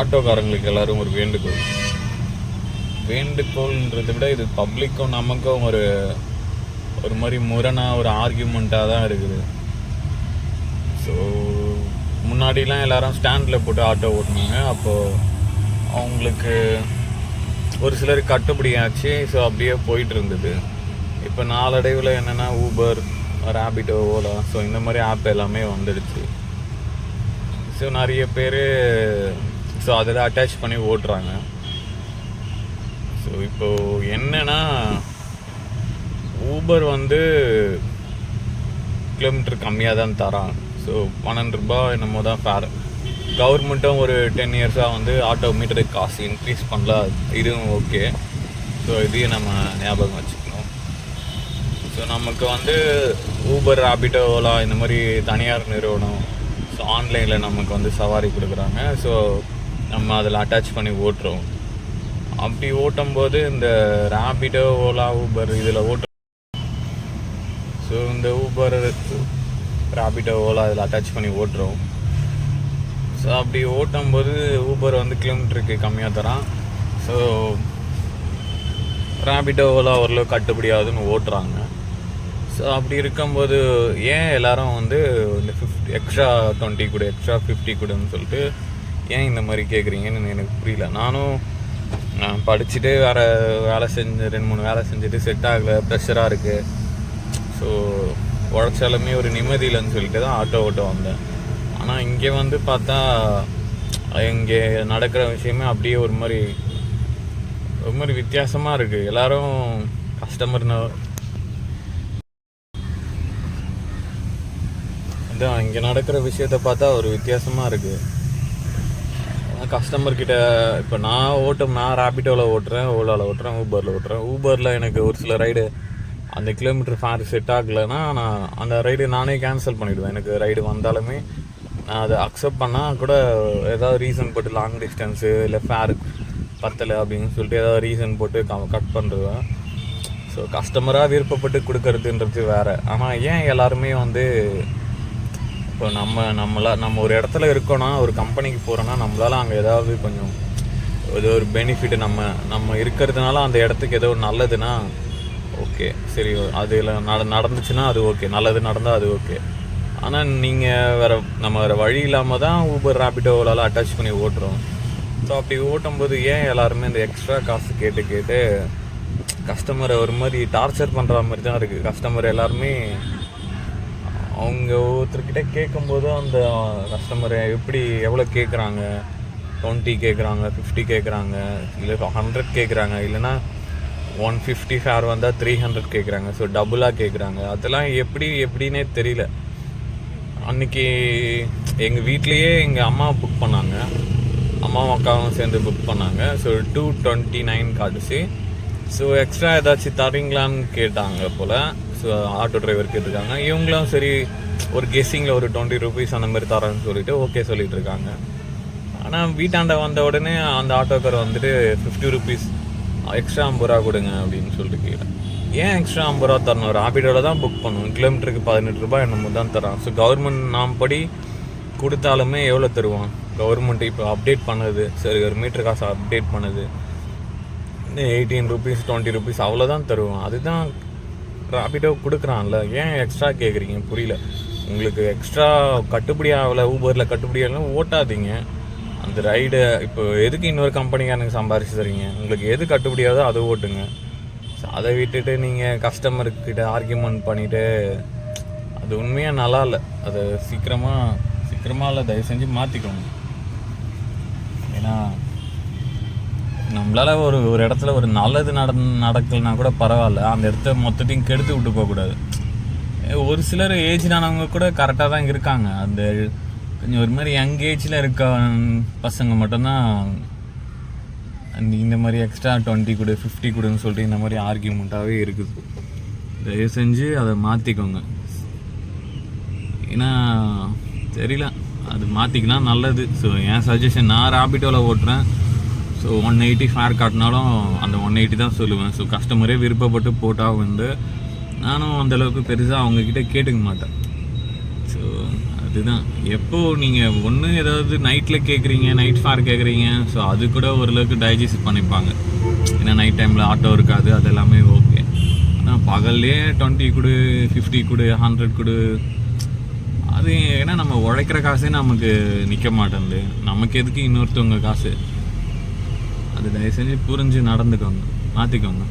ஆட்டோக்காரங்களுக்கு எல்லாரும் ஒரு வேண்டுகோள். வேண்டுகோள்ன்றதை விட இது பப்ளிக்கும் நமக்கும் ஒரு ஒரு மாதிரி முரணா ஒரு ஆர்கியூமெண்ட்டாக தான் இருக்குது. ஸோ முன்னாடிலாம் எல்லாரும் ஸ்டாண்டில் போட்டு ஆட்டோ ஓட்டினாங்க. அப்போது அவங்களுக்கு ஒரு சிலருக்கு கட்டுப்படி ஆச்சு. ஸோ அப்படியே போயிட்டு இருந்தது. இப்போ நாளடைவில் என்னென்னா ஊபர் ரேபிட்டோ ஓலா ஸோ இந்த மாதிரி ஆப் எல்லாமே வந்துடுச்சு. ஸோ நிறைய பேர் ஸோ அதில் அட்டாச் பண்ணி ஓட்டுறாங்க ஸோ இப்போது என்னன்னா ஊபர் வந்து கிலோமீட்டர் கம்மியாக தான் தரான். ஸோ பன்னெண்டு ரூபாய் என்னமோ தான் ஃபேர் கவர்மெண்ட்டும் ஒரு டென் இயர்ஸாக வந்து ஆட்டோ மீட்டருக்கு காசு இன்க்ரீஸ் பண்ணல. இதுவும் ஓகே ஸோ இதையும் நம்ம ஞாபகம் வச்சுக்கணும். ஸோ நமக்கு வந்து ஊபர் ராபிட்டோ ஓலா இந்த மாதிரி தனியார் நிறுவனம். ஸோ ஆன்லைனில் நமக்கு வந்து சவாரி கொடுக்குறாங்க. ஸோ நம்ம அதில் அட்டாச் பண்ணி ஓட்டுறோம். அப்படி ஓட்டும்போது இந்த ரேபிடோ ஓலா ஊபர் இதில் ஓட்டு ஸோ இந்த ஊபர் ரேபிடோ ஓலா இதில் அட்டாச் பண்ணி ஓட்டுறோம். ஸோ அப்படி ஓட்டும்போது ஊபர் வந்து கிலோமீட்டருக்கு கம்மியாக தரான். ஸோ ரேபிடோ ஓலா ஓரளவு கட்டுப்படியாகுதுன்னு ஓட்டுறாங்க. ஸோ அப்படி இருக்கும்போது ஏன் எல்லாரும் வந்து இந்த ஃபிஃப்டி எக்ஸ்ட்ரா டுவெண்ட்டி கொடு எக்ஸ்ட்ரா ஃபிஃப்டி கொடுன்னு சொல்லிட்டு ஏன் இந்த மாதிரி கேட்குறீங்கன்னு எனக்கு புரியல. நானும் நான் படிச்சுட்டு வேறு வேலை செஞ்சு ரெண்டு மூணு வேலை செஞ்சுட்டு செட் ஆகலை ப்ரெஷராக இருக்குது ஸோ உழைச்சாலுமே ஒரு நிம்மதி இல்லைன்னு சொல்லிட்டு தான் ஆட்டோ ஓட்ட வந்தேன். ஆனால் இங்கே வந்து பார்த்தா இங்கே நடக்கிற விஷயமே அப்படியே ஒரு மாதிரி ஒரு மாதிரி வித்தியாசமாக இருக்குது எல்லோரும் கஸ்டமர்னு அதான் இங்கே நடக்கிற விஷயத்த பார்த்தா ஒரு வித்தியாசமாக இருக்குது கஸ்டமர் கிட்ட இப்போ நான் ஓட்டும் நான் ரேபிட்டோவில் ஓட்டுறேன் ஓலாவில் ஓட்டுறேன் ஊபரில் ஓட்டுறேன். ஊபரில் எனக்கு ஒரு சில ரைடு அந்த கிலோமீட்டர் ஃபேர் செட் ஆகலைன்னா நான் அந்த ரைடு நானே கேன்சல் பண்ணிவிடுவேன் எனக்கு ரைடு வந்தாலுமே நான் அதை அக்செப்ட் பண்ணால் கூட ஏதாவது ரீசன் போட்டு லாங் டிஸ்டன்ஸு இல்லை ஃபேர் பத்தலை அப்படின்னு சொல்லிட்டு ஏதாவது ரீசன் போட்டு கட் பண்ணுவேன் ஸோ கஸ்டமராக விருப்பப்பட்டு கொடுக்கறதுன்றது வேறு. ஆனால் ஏன் எல்லாருமே வந்து இப்போ நம்ம நம்மளா நம்ம ஒரு இடத்துல இருக்கோன்னா ஒரு கம்பெனிக்கு போகிறோன்னா நம்மளால அங்கே ஏதாவது கொஞ்சம் ஏதோ ஒரு பெனிஃபிட் நம்ம நம்ம இருக்கிறதுனால அந்த இடத்துக்கு ஏதோ ஒரு நல்லதுன்னா ஓகே சரி அதில் நட நடந்துச்சுன்னா அது ஓகே நல்லது நடந்தால் அது ஓகே ஆனால் நீங்கள் வேறு நம்ம வேறு வழி இல்லாமல் தான் ஊபர் ரேபிட்டோவால் அட்டாச் பண்ணி ஓட்டுறோம். ஸோ அப்படி ஓட்டும்போது ஏன் எல்லாருமே இந்த எக்ஸ்ட்ரா காசு கேட்டு கேட்டு கஸ்டமரை ஒரு மாதிரி டார்ச்சர் பண்ணுற மாதிரி தான் இருக்குது கஸ்டமர் எல்லாருமே அவங்க ஒருத்தர்கிட்ட கேட்கும்போது அந்த கஸ்டமரை எப்படி எவ்வளோ கேட்குறாங்க டுவெண்ட்டி கேட்குறாங்க ஃபிஃப்டி கேட்குறாங்க இல்லை ஹண்ட்ரட் கேட்குறாங்க இல்லைன்னா ஒன் ஃபிஃப்டி ஃபேர் வந்தால் த்ரீ ஹண்ட்ரட் கேட்குறாங்க ஸோ டபுளாக கேட்குறாங்க அதெல்லாம் எப்படி எப்படின்னே தெரியல. அன்னைக்கு எங்கள் வீட்லேயே எங்கள் அம்மா புக் பண்ணாங்க. அம்மாவும் அக்காவும் சேர்ந்து புக் பண்ணாங்க. ஸோ டூ டுவெண்ட்டி நைன் காட்டுச்சு. ஸோ எக்ஸ்ட்ரா ஏதாச்சும் தரீங்களான்னு கேட்டாங்க போல். ஆட்டோ டிரைவர் கேட்டிருக்காங்க. இவங்களும் சரி ஒரு கெஸ்ஸிங்கில் ஒரு டுவெண்ட்டி ருபீஸ் அந்த மாதிரி தரேன்னு சொல்லிட்டு ஓகே சொல்லிட்டு இருக்காங்க ஆனால் வீட்டாண்ட வந்த உடனே அந்த ஆட்டோக்கார் வந்துட்டு ஃபிஃப்டி ருபீஸ் எக்ஸ்ட்ரா ஐம்பது ரூபா கொடுங்க அப்படின்னு சொல்லிட்டு கேட்டேன். ஏன் எக்ஸ்ட்ரா ஐம்பது ரூபா தரணும்? ராபிடோவில் தான் புக் பண்ணுவோம் கிலோமீட்டருக்கு பதினெட்டு ரூபாய் என்னமோ தான் தரான் ஸோ கவர்மெண்ட் நாம் படி கொடுத்தாலுமே எவ்வளோ தருவான்? கவர்மெண்ட் இப்போ அப்டேட் பண்ணுது. சரி ஒரு மீட்டர் காசு அப்டேட் பண்ணுது. எயிட்டீன் ருபீஸ் டுவெண்ட்டி ருபீஸ் அவ்வளோதான் தருவான். அதுதான் ராபிடோ கொடுக்குறான்ல. ஏன் எக்ஸ்ட்ரா கேட்குறீங்க புரியல. உங்களுக்கு எக்ஸ்ட்ரா கட்டுப்படி ஆகலை ஊபரில் கட்டுப்படி ஆகலாம் ஓட்டாதீங்க. அந்த ரைடு இப்போ எதுக்கு இன்னொரு கம்பெனிக்காரனுக்கு சம்பாரிச்சு தரீங்க உங்களுக்கு எது கட்டுப்படியாதோ அதை ஓட்டுங்க. அதை விட்டுட்டு நீங்கள் கஸ்டமர்கிட்ட ஆர்கியூமெண்ட் பண்ணிவிட்டு அது உண்மையாக நல்லா இல்லை. அதை சீக்கிரமாக சீக்கிரமாக இல்லை தயவு செஞ்சு மாற்றிக்கோங்க ஏன்னா நம்மளால ஒரு ஒரு இடத்துல ஒரு நல்லது நட நடக்கலைன்னா கூட பரவாயில்ல. அந்த இடத்த மொத்தத்தையும் கெடுத்து விட்டு போகக்கூடாது. ஒரு சிலர் ஏஜ் ஆனவங்க கூட கரெக்டாக தான் இருக்காங்க. அந்த கொஞ்சம் ஒரு மாதிரி யங் ஏஜில் இருக்க பசங்க மட்டும்தான் இந்த மாதிரி எக்ஸ்ட்ரா டுவெண்ட்டி கொடு ஃபிஃப்டி கொடுன்னு சொல்லிட்டு இந்த மாதிரி ஆர்கியூமெண்ட்டாகவே இருக்குது. தயவு செஞ்சு அதை மாற்றிக்கோங்க ஏன்னா தெரியல. அது மாற்றிக்கினா நல்லது. ஸோ என் சஜஷன் நான் ராபிட்டோவில் ஓட்டுறேன். ஸோ ஒன் எயிட்டி ஃபேர் காட்டினாலும் அந்த ஒன் எயிட்டி தான் சொல்லுவேன். ஸோ கஸ்டமரே விருப்பப்பட்டு போட்டால் வந்து நானும் அந்தளவுக்கு பெருசாக அவங்கக்கிட்ட கேட்டுக்க மாட்டேன். ஸோ அதுதான். எப்போ நீங்கள் ஒன்று ஏதாவது நைட்டில் கேட்குறீங்க நைட் ஃபேர் கேட்குறீங்க ஸோ அது கூட ஓரளவுக்கு டைஜஸ்ட் பண்ணிப்பாங்க. ஏன்னா நைட் டைமில் ஆட்டோ இருக்காது அது எல்லாமே ஓகே ஆனால் பகல்லே டுவெண்ட்டி கொடு ஃபிஃப்டி கொடு ஹண்ட்ரட் கொடு அது ஏன்னா நம்ம உழைக்கிற காசே நமக்கு நிற்க மாட்டேங்குது நமக்கு எதுக்கு இன்னொருத்தவங்க காசு? அது தயவு செஞ்சு புரிஞ்சு நடந்துக்கோங்க. மாற்றிக்கோங்க